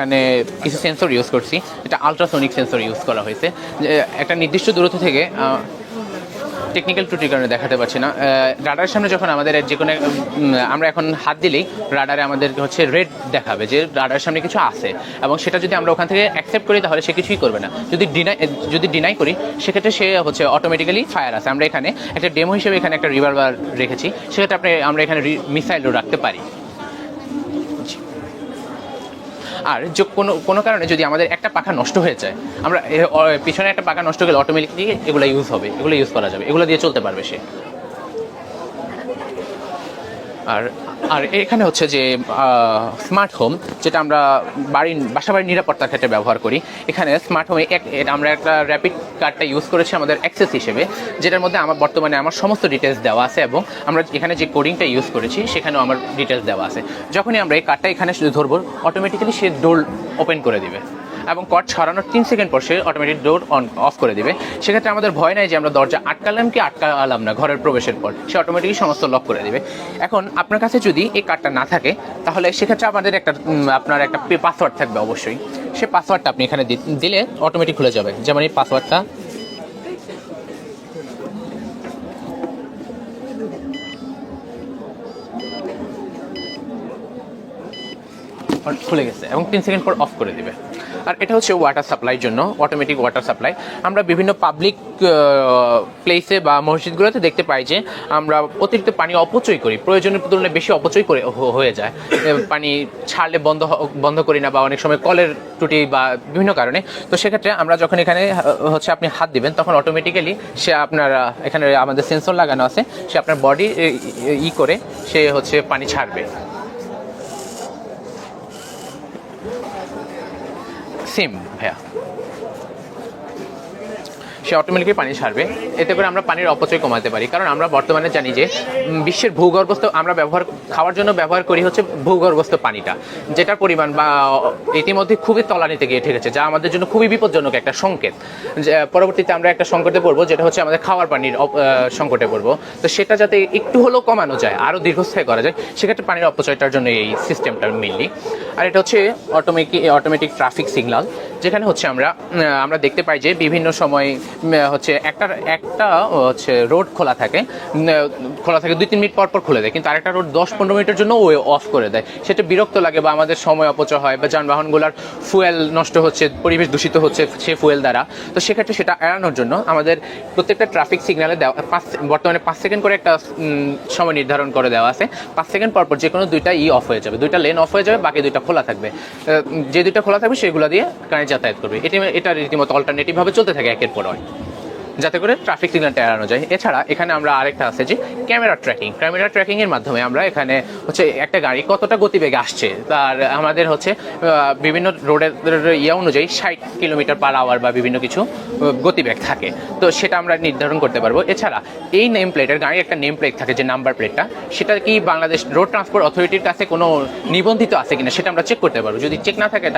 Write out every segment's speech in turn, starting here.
এখানে কিছু sensor use করছি। এটা আলট্রাসোনিক সেন্সর ইউজ করা হয়েছে। একটা নির্দিষ্ট দূরত্ব থেকে টেকনিক্যাল ত্রুটির কারণে দেখাতে পারছি না। রাডারের সামনে যখন আমাদের যে কোনো আমরা এখন হাত দিলেই রাডারে আমাদের হচ্ছে রেড দেখাবে যে রাডারের সামনে কিছু আছে। এবং সেটা যদি আমরা ওখান থেকে অ্যাকসেপ্ট করি, তাহলে সে কিছুই করবে না। যদি ডিনাই যদি ডিনাই করি, সেক্ষেত্রে সে হচ্ছে অটোমেটিক্যালি ফায়ার আছে। আমরা এখানে একটা ডেমো হিসেবে এখানে একটা রিভারবার রেখেছি। সেক্ষেত্রে আপনি, আমরা এখানে মিসাইলও রাখতে পারি। আর যে কোনো কোনো কারণে যদি আমাদের একটা পাখা নষ্ট হয়ে যায়, আমরা পিছনে একটা পাখা নষ্ট গেলে অটোমেটিকলি এগুলো ইউজ হবে, এগুলো ইউজ করা যাবে, এগুলো দিয়ে চলতে পারবে সে। আর আর এখানে হচ্ছে যে স্মার্ট হোম যেটা আমরা বাড়ির বাসা বাড়ির নিরাপত্তার ক্ষেত্রে ব্যবহার করি। এখানে স্মার্ট হোমে এক আমরা একটা র্যাপিড কার্ডটা ইউজ করেছি আমাদের অ্যাক্সেস হিসেবে, যেটার মধ্যে আমার, বর্তমানে আমার সমস্ত ডিটেলস দেওয়া আছে এবং আমরা এখানে যে কোডিংটা ইউজ করেছি, সেখানেও আমার ডিটেলস দেওয়া আছে। যখনই আমরা এই কার্ডটা এখানে শুধু ধরবো অটোমেটিক্যালি সে ডোর ওপেন করে দিবে। এবং কট ছড়ানোর তিন সেকেন্ড পর সে অটোমেটিক ডোর অন অফ করে দিবে। সেক্ষেত্রে আমাদের ভয় নাই যে আমরা দরজা আটকালাম কি আটকালাম না ঘরের প্রবেশের পর। সে অটোমেটিকই সমস্ত লক করে দিবে। এখন আপনার কাছে যদি এই কার্ডটা না থাকে, তাহলে সেক্ষেত্রে আমাদের একটা আপনার একটা পাসওয়ার্ড থাকবে অবশ্যই। সে পাসওয়ার্ডটা আপনি এখানে দিলে অটোমেটিক খুলে যাবে। যেমন এই পাসওয়ার্ডটা খুলে গেছে এবং তিন সেকেন্ড পর অফ করে দিবে। আর এটা হচ্ছে ওয়াটার সাপ্লাইয়ের জন্য অটোমেটিক ওয়াটার সাপ্লাই আমরা বিভিন্ন পাবলিক প্লেসে বা মসজিদগুলোতে দেখতে পাই যে আমরা অতিরিক্ত পানি অপচয় করি, প্রয়োজনের তুলনায় বেশি অপচয় করে হয়ে যায়। পানি ছাড়লে বন্ধ বন্ধ করি না বা অনেক সময় কলের ত্রুটি বা বিভিন্ন কারণে। তো সেক্ষেত্রে আমরা যখন এখানে হচ্ছে আপনি হাত দিবেন, তখন অটোমেটিক্যালি সে আপনার এখানে আমাদের সেন্সর লাগানো আছে, সে আপনার বডি ই করে সে হচ্ছে পানি ছাড়বে। সেম ভাইয়া সে অটোমেটিকলি পানি ছাড়বে। এতে করে আমরা পানির অপচয় কমাতে পারি। কারণ আমরা বর্তমানে জানি যে বিশ্বের ভূগর্ভস্থ আমরা ব্যবহার, খাওয়ার জন্য ব্যবহার করি হচ্ছে ভূগর্ভস্থ পানিটা, যেটার পরিমাণ বা ইতিমধ্যে খুবই তলানিতে গিয়ে ঠেকেছে, যা আমাদের জন্য খুবই বিপজ্জনক একটা সংকেত। পরবর্তীতে আমরা একটা সংকটে পড়ব, যেটা হচ্ছে আমাদের খাওয়ার পানির সংকটে পড়ব। তো সেটা যাতে একটু হলেও কমানো যায় আরও দীর্ঘস্থায়ী করা যায়, সেক্ষেত্রে পানির অপচয়টার জন্য এই সিস্টেমটা মেনলি আর এটা হচ্ছে অটোমেটিক অটোমেটিক ট্রাফিক সিগন্যাল যেখানে হচ্ছে আমরা আমরা দেখতে পাই যে বিভিন্ন সময় হচ্ছে একটা একটা হচ্ছে রোড খোলা থাকে। খোলা থাকে দুই তিন মিনিট পর পর খুলে দেয়, কিন্তু আরেকটা রোড দশ পনেরো মিনিটের জন্য ও অফ করে দেয়। সেটা বিরক্ত লাগে বা আমাদের সময় অপচয় হয় বা যানবাহনগুলোর ফুয়েল নষ্ট হচ্ছে, পরিবেশ দূষিত হচ্ছে সে ফুয়েল দ্বারা। তো সেক্ষেত্রে সেটা এড়ানোর জন্য আমাদের প্রত্যেকটা ট্রাফিক সিগন্যালে দেওয়া, পাঁচ, বর্তমানে পাঁচ সেকেন্ড করে একটা সময় নির্ধারণ করে দেওয়া আছে। পাঁচ সেকেন্ড পর পর যে কোনো দুইটা ই অফ হয়ে যাবে, দুইটা লেন অফ হয়ে যাবে, বাকি দুইটা খোলা থাকবে। যে দুইটা খোলা থাকবে, সেগুলো দিয়ে গাড়ি যাতায়াত করবে। এটি, এটা রীতিমতো অল্টারনেটিভ ভাবে চলতে থাকে একের পর হয় যাতে করে ট্রাফিক সিগন্যালটা এড়ানো যায়। এছাড়া এখানে আমরা আরেকটা আছে যে ক্যামেরা ট্র্যাকিং ক্যামেরা ট্র্যাকিং এর মাধ্যমে আমরা এখানে হচ্ছে একটা গাড়ি কতটা গতিবেগে আসছে। তার আমাদের হচ্ছে বিভিন্ন রোডের ইয়ে অনুযায়ী ষাট কিলোমিটার পার আওয়ার বা বিভিন্ন কিছু গতিবেগ থাকে। তো সেটা আমরা নির্ধারণ করতে পারব। এছাড়া এই নেম প্লেটের গাড়ির একটা নেম প্লেট থাকে যে নাম্বার প্লেটটা সেটা কি বাংলাদেশ রোড ট্রান্সপোর্ট অথরিটির কাছে কোনো নিবন্ধিত আছে কিনা সেটা আমরা চেক করতে পারব। যদি চেক না থাকে,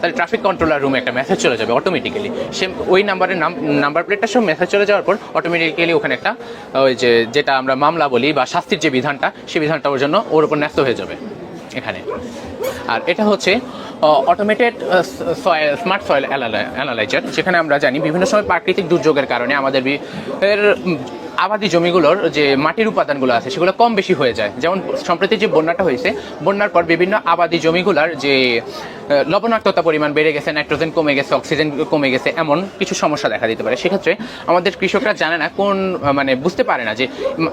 তাহলে ট্রাফিক কন্ট্রোলার রুমে একটা মেসেজ চলে যাবে অটোমেটিক্যালি সে ওই নাম্বারের নাম নাম্বার প্লেটটা সব মেসেজ চলে যাওয়ার পর অটোমেটিক্যালি ওখানে একটা ওই যে যেটা আমরা মামলা বলি বা শাস্তির যে বিধানটা, সেই বিধানটা ওর জন্য ওর উপর ন্যস্ত হয়ে যাবে এখানে। আর এটা হচ্ছে automated soil smart soil analyser যেখানে আমরা জানি বিভিন্ন সময় প্রাকৃতিক দুর্যোগের কারণে আমাদের এর আবাদি জমিগুলোর যে মাটির উপাদানগুলো আছে সেগুলো কম বেশি হয়ে যায়। যেমন সম্প্রতি যে বন্যাটা হয়েছে, বন্যার পর বিভিন্ন আবাদি জমিগুলোর যে লবণাক্ততা পরিমাণ বেড়ে গেছে, নাইট্রোজেন কমে গেছে, অক্সিজেন কমে গেছে, এমন কিছু সমস্যা দেখা দিতে পারে। সেক্ষেত্রে আমাদের কৃষকরা জানে না কোন মানে বুঝতে পারে না যে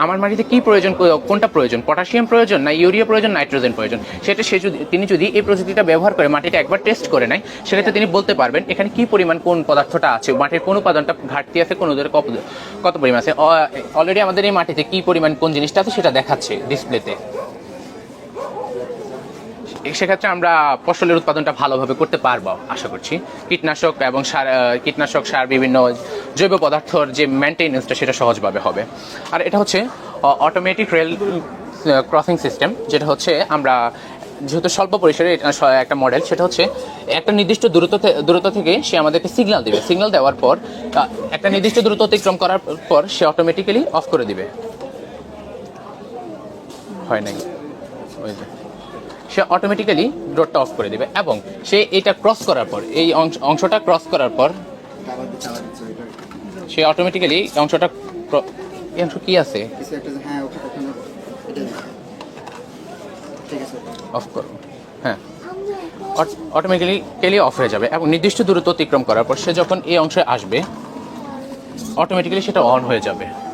আমার মাটিতে কি প্রয়োজন কোনটা প্রয়োজন, পটাশিয়াম প্রয়োজন না ইউরিয়া প্রয়োজন, নাইট্রোজেন প্রয়োজন। সেটা সে যদি, তিনি যদি এই প্রযুক্তিটা ব্যবহার করে, মাটিটা একবার টেস্ট করে নেয়, সেক্ষেত্রে তিনি বলতে পারবেন, এখানে কি পরিমাণ, কোন পদার্থটা আছে, মাটির কোন উপাদানটা ঘাটতি আছে, কোন ওদের কত কত পরিমাণ আছে। অলরেডি আমাদের এই মাটিতে কি পরিমাণ, কোন জিনিসটা আছে, সেটা দেখাচ্ছে ডিসপ্লেতে সেক্ষেত্রে আমরা ফসলের উৎপাদনটা ভালোভাবে করতে পারব, আশা করছি। কীটনাশক এবং সার কীটনাশক, সার, বিভিন্ন জৈব পদার্থর যে মেনটেনেন্সটা সেটা সহজভাবে হবে। আর এটা হচ্ছে অটোমেটিক রেল ক্রসিং সিস্টেম যেটা হচ্ছে আমরা যেহেতু স্বল্প পরিসরে একটা মডেল সেটা হচ্ছে একটা নির্দিষ্ট দূরত্ব দূরত্ব থেকে সে আমাদেরকে সিগন্যাল দেবে। সিগন্যাল দেওয়ার পর একটা নির্দিষ্ট দূরত্ব অতিক্রম করার পর সে অটোমেটিক্যালি অফ করে দিবে। হয় নাই? ওই যে। সে অটোমেটিক্যালি ডোরটা অফ করে দেবে এবং সে এটা ক্রস করার পর, এই অংশ- অংশটা ক্রস করার পর সে অটোমেটিক্যালি অংশটা এই অংশ কি আছে? অফ করো। হ্যাঁ। অটোমেটিক্যালি অফ হয়ে যাবে এবং নির্দিষ্ট দূরত্ব অতিক্রম করার পর সে যখন এই অংশে আসবে অটোমেটিক্যালি সেটা অন হয়ে যাবে।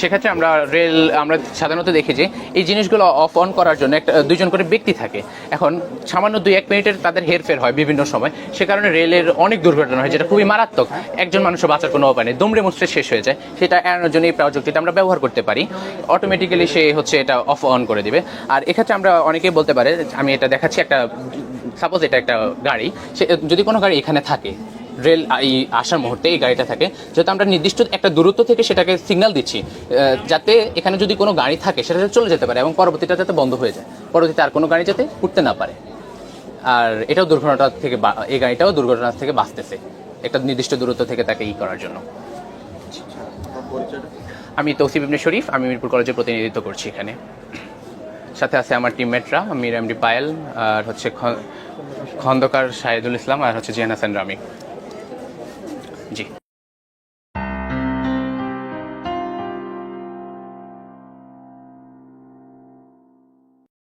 সেক্ষেত্রে আমরা রেল আমরা সাধারণত দেখি যে এই জিনিসগুলো অফ অন করার জন্য একটা, দুইজন করে ব্যক্তি থাকে। এখন সামান্য দুই এক মিনিটের তাদের হেরফের হয় বিভিন্ন সময়। সে কারণে রেলের অনেক দুর্ঘটনা হয়, যেটা খুবই মারাত্মক। একজন মানুষের বাঁচার কোনো উপায় নেই। দমড়ে মুচড়ে শেষ হয়ে যায়। সেটা এড়ানোর জন্য এই প্রযুক্তিটা আমরা ব্যবহার করতে পারি। অটোমেটিক্যালি সে হচ্ছে এটা অফ অন করে দিবে। আর এক্ষেত্রে আমরা অনেকেই বলতে পারে, আমি এটা দেখাচ্ছি একটা সাপোজ এটা একটা গাড়ি। সে, যদি কোনো গাড়ি এখানে থাকে রেল এই আসার মুহূর্তে এই গাড়িটা থাকে। যেহেতু আমরা নির্দিষ্ট একটা দূরত্ব থেকে সেটাকে সিগন্যাল দিচ্ছি যাতে এখানে যদি কোনো গাড়ি থাকে, সেটা চলে যেতে পারে এবং পরবর্তীটা যাতে বন্ধ হয়ে যায়। পরবর্তীতে আর কোনো গাড়ি যাতে উঠতে না পারে। আর এটাও দুর্ঘটনা থেকে এই গাড়িটাও দুর্ঘটনা থেকে বাঁচতেছে। একটা নির্দিষ্ট দূরত্ব থেকে তাকে ই করার জন্য। আমি তৌসিফ ইবনে শরীফ, আমি মিরপুর কলেজে প্রতিনিধিত্ব করছি এখানে। সাথে আছে আমার টিমমেটরা মির এমডি পায়েল, আর হচ্ছে খন্দকার শাহিদুল ইসলাম, আর হচ্ছে জিয়ান হাসান রামি।